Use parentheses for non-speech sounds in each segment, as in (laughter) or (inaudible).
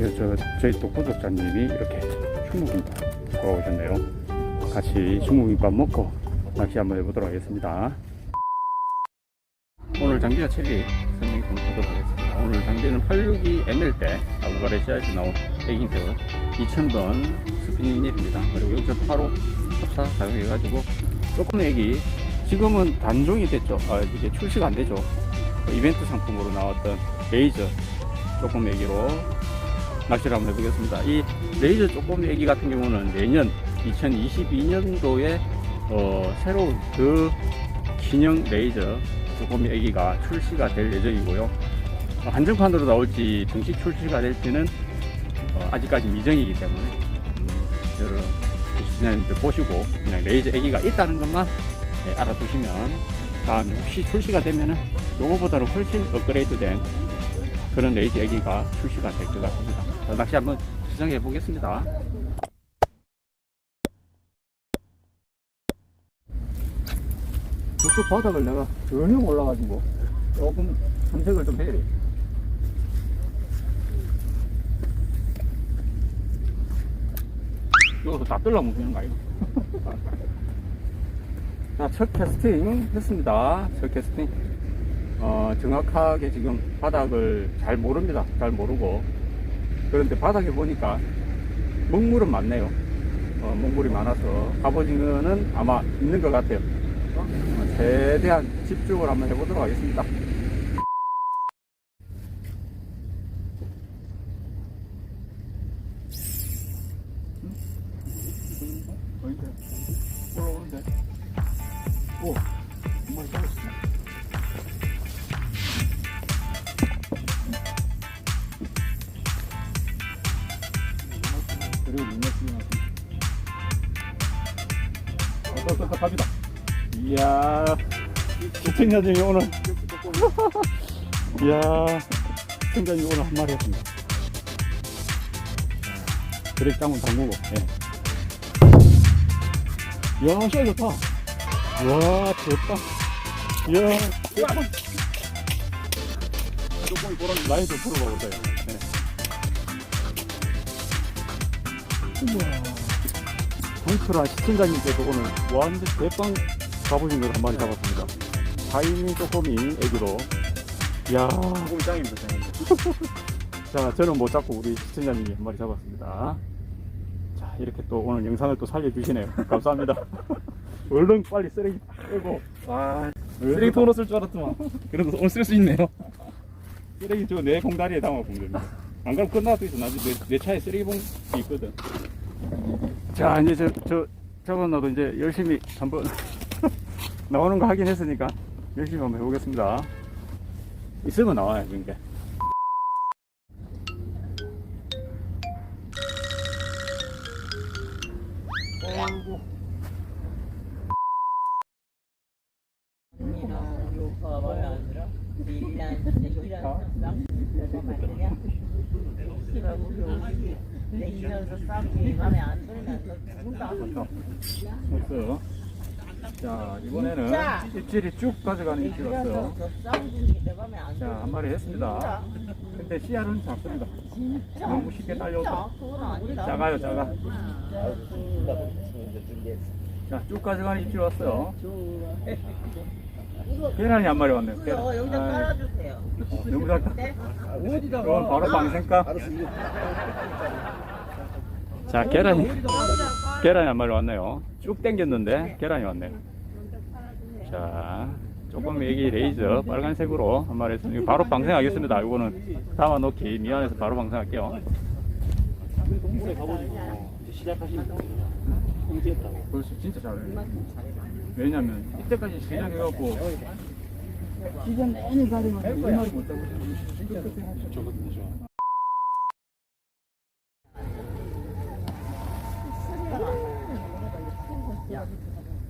그, 저, 저희 또 구독자님이 이렇게 중국김밥 사와 오셨네요. 같이 중국김밥 먹고 낚시 한번 해보도록 하겠습니다. 오늘 장비와 체리 설명 좀 하도록 하겠습니다. 오늘 장비는 862 ML 대 아부가레시아에서 나온 애기인표 2000번 스피닝1입니다. 그리고 여기서 바로 합사 사용해가지고 조금 애기 지금은 단종이 됐죠. 아, 이게 출시가 안 되죠. 그 이벤트 상품으로 나왔던 레이저 조금 애기로 낚시를 한번 해보겠습니다. 이 레이저 조금 애기 같은 경우는 내년 2022년도에 어, 새로운 그 기념 레이저 조금 애기가 출시가 될 예정이고요. 어, 한정판으로 나올지 정식 출시가 될지는 어, 아직까지 미정이기 때문에 음, 여러분 시청자님들 보시고 그냥 레이저 애기가 있다는 것만 네, 알아두시면 다음에 혹시 출시가 되면은 요거보다는 훨씬 업그레이드된 그런 레이저 애기가 출시가 될 것 같습니다. 자, 낚시 한번 시작해 보겠습니다. 저쪽 바닥을 내가 전혀 몰라가지고 조금 탐색을 좀 해야 돼. 이거 다 뜰라 먹는 거 아니야? 자, 첫 캐스팅 했습니다. 첫 캐스팅. 어, 정확하게 지금 바닥을 잘 모릅니다. 잘 모르고. 그런데 바닥에 보니까 먹물은 많네요. 어, 먹물이 많아서 갑오징어는 아마 있는 것 같아요. 어, 최대한 집중을 한번 해보도록 하겠습니다. 올라오는데? 나왔습니다. 어, 또, 또, 또, 갑니다. 이야, 시청자님이 오늘, 이야, 시청자님이 오늘 한 마리 했습니다. 드랙 장은 담그고, 예. 이야, 시야 좋다. 와, 좋다. 이야, 조금 보람 라인 좀 풀어봐 보세요. 네. 우와. 황크라 시청자님께서 오늘 완전 대빵 가보신 걸한 마리 잡았습니다. 타이밍 쪼꼬미 애기로. 이야. 조금 짱입니다, 짱. (laughs) 자, 저는 못 잡고 우리 시청자님이 한 마리 잡았습니다. 자, 이렇게 또 오늘 영상을 또 살려주시네요. 감사합니다. (laughs) 얼른 빨리 쓰레기 빼고. 와, 얼른 쓰레기통으로 쓸 줄 알았더만. 그래도 오늘 쓸 수 있네요. 쓰레기 저내 공다리에 담아보면 됩니다. 안 그러면 끝나도 있어. 나중에 내, 내 차에 쓰레기봉이 있거든. 자, 이제 저, 저, 저번나도 이제 열심히 한번 (laughs) 나오는 거 하긴 했으니까 열심히 한번 해보겠습니다. 있으면 나와요, 이게. 됐어요. 자, 이번에는? 입질이 쭉 가져가는 입질이었어요. 자, 한 마리 했습니다. 근데 씨알은 작습니다. 너무 쉽게 딸려서 작아요, 작아. 자, 쭉 가져가는 입질 왔어요. 계란이 한 마리 왔네요. 계란. 여기다 아이, 깔아주세요. 너무 작다. 네? 이건 바로 방생가. 자, 계란이, 계란이 한 마리 왔네요. 쭉 당겼는데 계란이 왔네요. 자, 조금 여기 레이저 빨간색으로 한 마리 했으니 바로 방생하겠습니다. 이거는 담아놓기 미안해서 바로 방생할게요. 동물에 가보시고 이제 시작하시면 공지했다고. 벌써 진짜 잘해요. 왜냐면 이때까지 시작해갖고 시즌 내내 가려면 한 마리 못 잡고 진짜 저거든요, 저.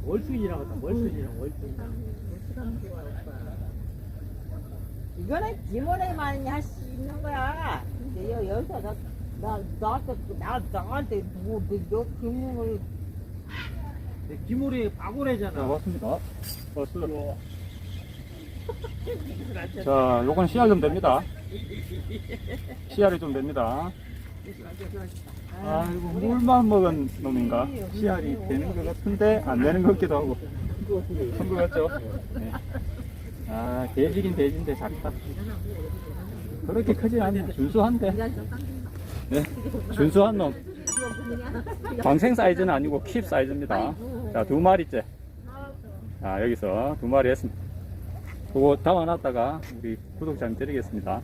월수인이라고 했다, 월수인이랑 월수인. 이거는 기본에만 할 수 있는 거야. 근데 여- 여기서 나, 나, 나한테, 나, 나한테 뭐, 너, 너 금융을 기물이 자, 바구레잖아. 왔습니다. 왔어요. 자, 요건 씨알 좀 됩니다. 씨알이 좀 됩니다. 아이고 물만 먹은 놈인가? 씨알이 되는 것 같은데 안 되는 것 같기도 하고. 큰것 같죠? 네. 아 돼지긴 돼지인데 작다. 그렇게 크지 않네. 준수한데. 네, 준수한 놈. 방생 사이즈는 아니고 킵 사이즈입니다. 자, 두 마리째. 자, 여기서 두 마리 했습니다. 그거 담아놨다가 우리 구독자님 드리겠습니다.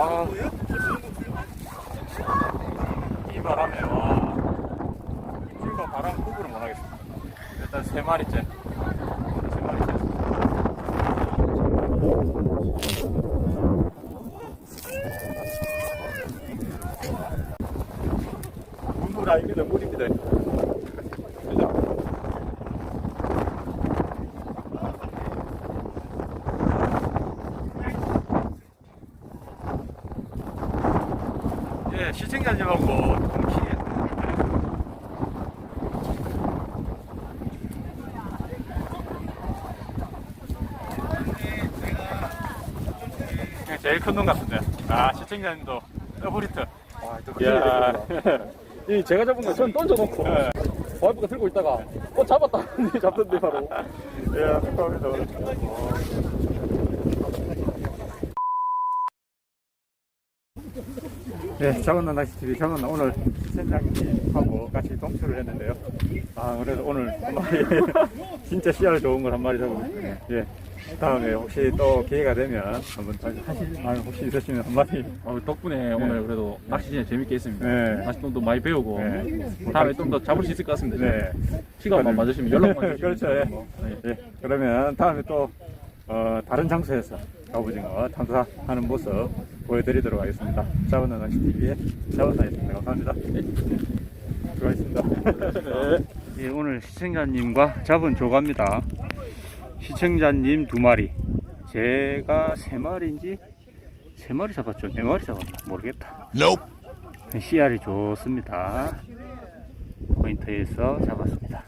아, 이 바람에 와, 불과 바람 구분을 못하겠습니다. 일단 세 마리째, 세 마리째. 물물 아닙니다, 물입니다. 그죠? 예, 시청자님하고 동시에 예, 제일 큰 놈 같은데. 아, 시청자님도 더블히트. 와, 또 야, 이 제가 잡은 거 전 던져놓고 네. 와이프가 들고 있다가 어 잡았다 (laughs) 잡던데 바로 예, 감사합니다. 네, 작은나 낚시TV 작은나 오늘 센장님하고 같이 동출을 했는데요. 아, 그래도 오늘 한 마리, 진짜 씨알 좋은 걸 한 마리 잡았네요. 예. 다음에 혹시 또 기회가 되면 한번 다시 하실, 아, 혹시 있으시면 한 마리. 어, 덕분에 오늘 그래도 낚시 진짜 재밌게 했습니다 네. 낚시 또 많이 배우고 네. 다음에 좀 더 잡을 수 있을 것 같습니다 네. 시간만 맞으시면 연락만 주시면 그렇죠. 예. 뭐, 네. 예. 그러면 다음에 또, 어, 다른 장소에서 갑오징어 탐사하는 모습 보여드리도록 하겠습니다. 자원나 낚시TV의 자원나였습니다. 감사합니다. 네. 수고하셨습니다. (laughs) 예, 오늘 시청자님과 잡은 조가입니다. 시청자님 두 마리, 제가 세 마리인지 세 마리 잡았죠? 네 마리 잡았나? 모르겠다. 씨알이 좋습니다. 포인트에서 잡았습니다.